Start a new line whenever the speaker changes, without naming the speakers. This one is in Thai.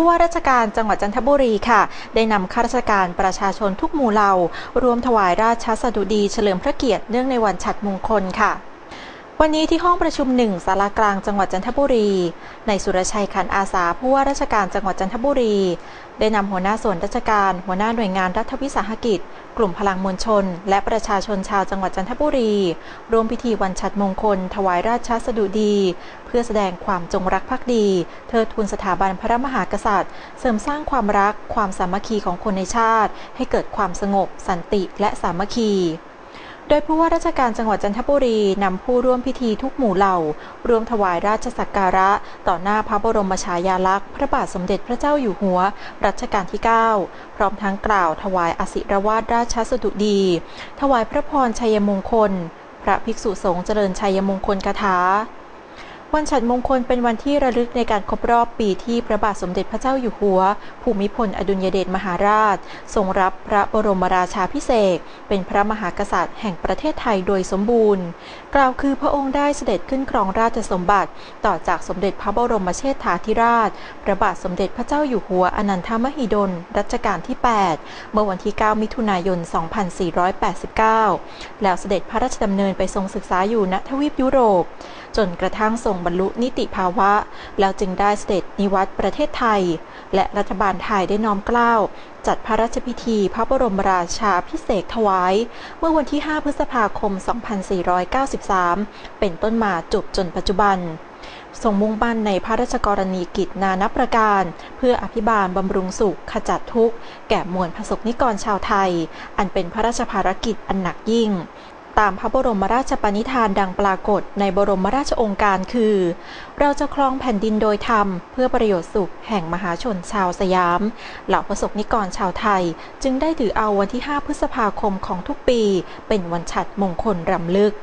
ผู้ว่าราชการจังหวัดจันทบุรีค่ะ ได้นำข้าราชการประชาชนทุกหมู่เหล่า รวมถวายราชสดุดีเฉลิมพระเกียรติเนื่องในวันฉัตรมงคลค่ะ วันนี้ที่ห้องประชุมหนึ่งสารากลางจังหวัดจันทบุรี ในสุรชัยขันอาสาผู้ว่าราชการจังหวัดจันทบุรี ได้นำหัวหน้าส่วนราชการ หัวหน้าหน่วยงานรัฐวิสาหกิจ กลุ่มพลังมวลชน และประชาชนชาวจังหวัดจันทบุรีร่วมพิธีวันฉัตรมงคล ถวายราชสดุดี เพื่อแสดงความจงรักภักดี เทิดทูนสถาบันพระมหากษัตริย์ เสริมสร้างความรักความสามัคคีของคนในชาติ ให้เกิดความสงบ สันติ และสามัคคี โดยผู้ว่าราชการจังหวัดจันทบุรีนำผู้ร่วมพิธีทุกหมู่เหล่ารวมถวายราชสักการะ ต่อหน้าพระบรมฉายาลักษณ์ พระบาทสมเด็จพระเจ้าอยู่หัว รัชกาลที่ 9 พร้อมทั้งกล่าวถวายอสิรวาทราชสดุดี ถวายพระพรชัยมงคล พระภิกษุสงฆ์เจริญชัยมงคลคาถา วันฉัตรมงคลเป็นวันที่ระลึกในการครบรอบปีที่พระบาทสมเด็จพระเจ้าอยู่หัว ภูมิพลอดุลยเดชมหาราช ทรงรับพระบรมราชาพิเศษเป็นพระมหากษัตริย์แห่งประเทศไทยโดยสมบูรณ์ กล่าวคือพระองค์ได้เสด็จขึ้นครองราชสมบัติ ต่อจากสมเด็จพระบรมเชษฐาธิราช พระบาทสมเด็จพระเจ้าอยู่หัวอนันทมหิดล รัชกาลที่ 8 เมื่อวันที่ 9 มิถุนายน 2489 แล้วเสด็จพระราชดำเนินไปทรงศึกษาอยู่ณทวีปยุโรป จนกระทั่งทรงรงบรรลุนิติภาวะ แล้วจึงได้เสด็จนิวัตประเทศไทย และรัฐบาลไทยได้น้อมเกล้า จัดพระราชพิธีพระบรมราชาพิเศษถวาย เมื่อวันที่ 5 พฤษภาคม 2493 เป็นต้นมาจบจนปัจจุบันทรงมุ่งมั่นในพระราชกรณีกิจนานับประการ เพื่ออภิบาลบำรุงสุขขจัดทุกข์ แก่มวลพระสกนิกรชาวไทย อันเป็นพระราชภารกิจอันหนักยิ่ง ตามพระบรมราชปณิธานดังปรากฏในบรมราชองค์การคือ เราจะครองแผ่นดินโดยธรรม เพื่อประโยชน์สุขแห่งมหาชนชาวสยาม เหล่าประสบนิกรชาวไทย จึงได้ถือเอาวันที่ 5 พฤษภาคมของทุกปี เป็นวันฉัตรมงคลรำลึก